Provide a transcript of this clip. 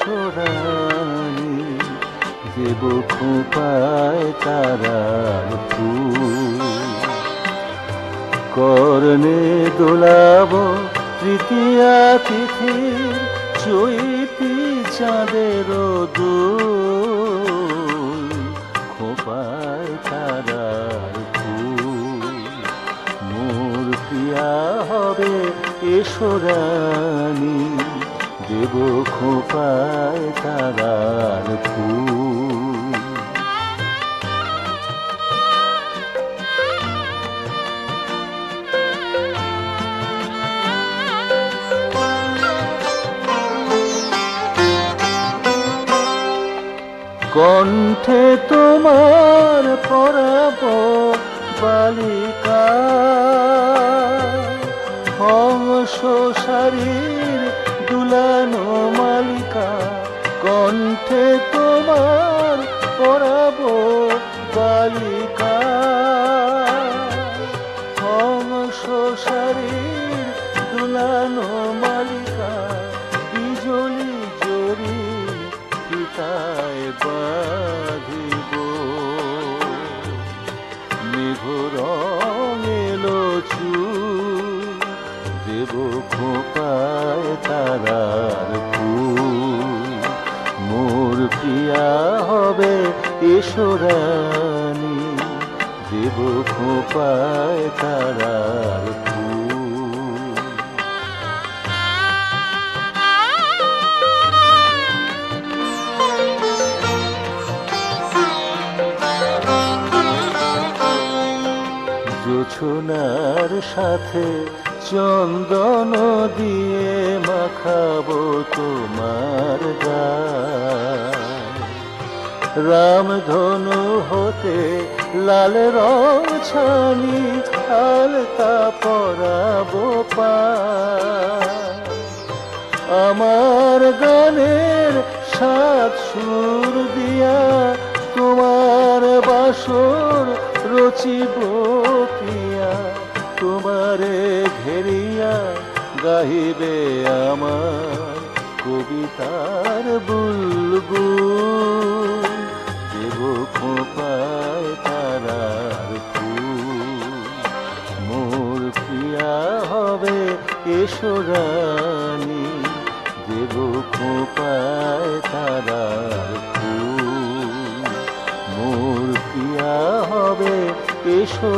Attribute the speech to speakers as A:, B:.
A: এসো রানী দেব খোপায় তারার ফুল। করণে দোলাব তৃতীয়া তিথি চৈতি চাঁদের দোল। খোপায় তারার ফুল। মোর প্রিয়া দেব খোপায় তারার কণ্ঠে তোমার পরাব বালিকা। হংস শারীর দুলানো মালিকা, কণ্ঠে তোমার পরাব বালিকা। হংস শারীর দুলানো মালিকা, বিজলি জরি পিতায় বাঁধিব। মেঘ রঙেলো চুল দেব খোপায় তারার মোর প্রিয়া হবে এসো রানী দেব খোপায় তারার জোছনার সাথে চন্দন দিয়ে মাখাবো তোমার গায় রামধনু হতে লাল রং ছানি, আলতা পরাবো পায় আমার গানের সাত সুর দিয়া তোমার বাসর রচিব। ঘেরিয়া গাহিবে আমার কবিতার বুলবুল। দেব খোপায় তারার মোর প্রিয়া হবে এসো রানী। দেব খোপায় তারার মোর প্রিয়া হবে এসো